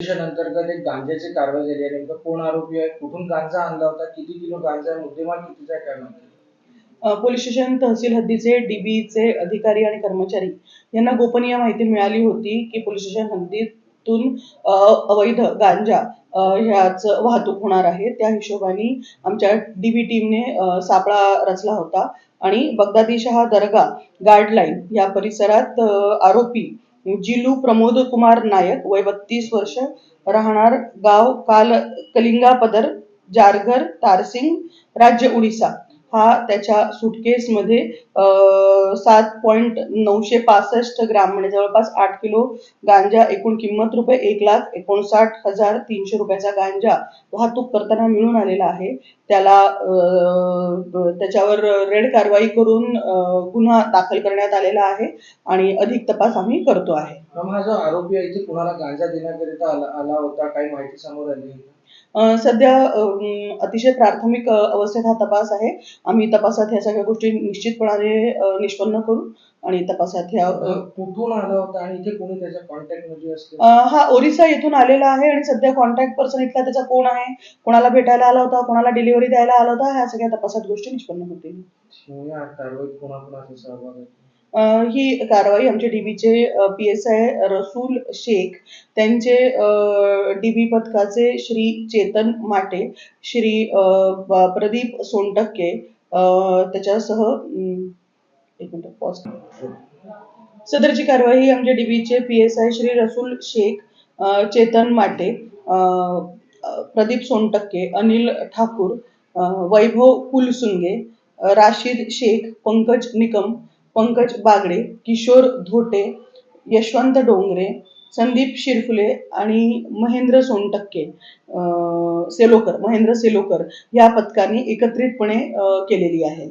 Operation अंतर्गत एक गांजाची कारवाई झाली आहे. नेमकं कोण आरोपी आहे? कुठून गांजा आणला होता? किती किलो गांजा आहे? मुद्देमाल कितीचा आहे? काय म्हणते पोलीस स्टेशन तहसील हद्दीचे डीबीचे अधिकारी आणि कर्मचारी यांना गोपनीय माहिती मिळाली होती की पोलीस स्टेशन हद्दीतून अवैध गांजा ह्याच वाहतूक होणार आहे. त्या हिशोबाने आमच्या डीबी टीमने सापळा रचला होता. आणि बगदादी शहा दर्गा गार्डलाईन या परिसरात आरोपी जिलू प्रमोद कुमार नायक वय बत्तीस वर्ष राहणार गाव काल कलिंगा पदर जारघर तारसिंग राज्य उडीसा हा त्याच्या सुटकेसमध्ये सात पॉईंट नऊशे पासष्ट ग्राम म्हणजे जवळपास आठ किलो गांजा एकूण किंमत रुपये एक लाख एकोणसाठ हजार तीनशे रुपयाचा गांजा वाहतूक करताना मिळून आलेला आहे. त्याला त्याच्यावर रेड कारवाई करून गुन्हा दाखल करण्यात आलेला आहे आणि अधिक तपास आम्ही करतो आहे. माझा आरोपी आहे कुणाला गांजा देण्याकरिता आला होता काही माहिती समोर आली सध्या अतिशय प्राथमिक अवस्थेत हा तपास आहे. आम्ही तपासात ह्या सगळ्या गोष्टी निश्चितपणाने निष्पन्न करू आणि तपासात ह्या कुठून आला होता आणि इथे कोणी त्याच्या कॉन्टॅक्टमध्ये हा ओरिसा येथून आलेला आहे आणि सध्या कॉन्टॅक्ट पर्सन इथला त्याचा कोण आहे? कोणाला भेटायला आला होता? कोणाला डिलिव्हरी द्यायला आला होता? ह्या सगळ्या तपासात गोष्टी निष्पन्न होतील. कोणाकोणाचा सहभाग आहे ही कारवाई आमचे डीबीचे P S I Rasool Shaikh त्यांचे डीबी पथकाचे श्री चेतन माटे श्री प्रदीप सोनटक्के त्याच्यासह एक मिनिट पॉज सदरची कारवाई आमच्या डीबीचे P S I Shri Rasool Shaikh Chetan Mate Pradeep Sontakke Anil Thakur वैभव कुलसुंगे राशिद राशीद शेख पंकज निकम पंकज बागडे किशोर धोटे यशवंत डोंगरे संदीप शिरफुले आणि महेंद्र सोनटक्के सेलोकर महेंद्र सेलोकर या पथकाने एकत्रितपणे केलेली आहे.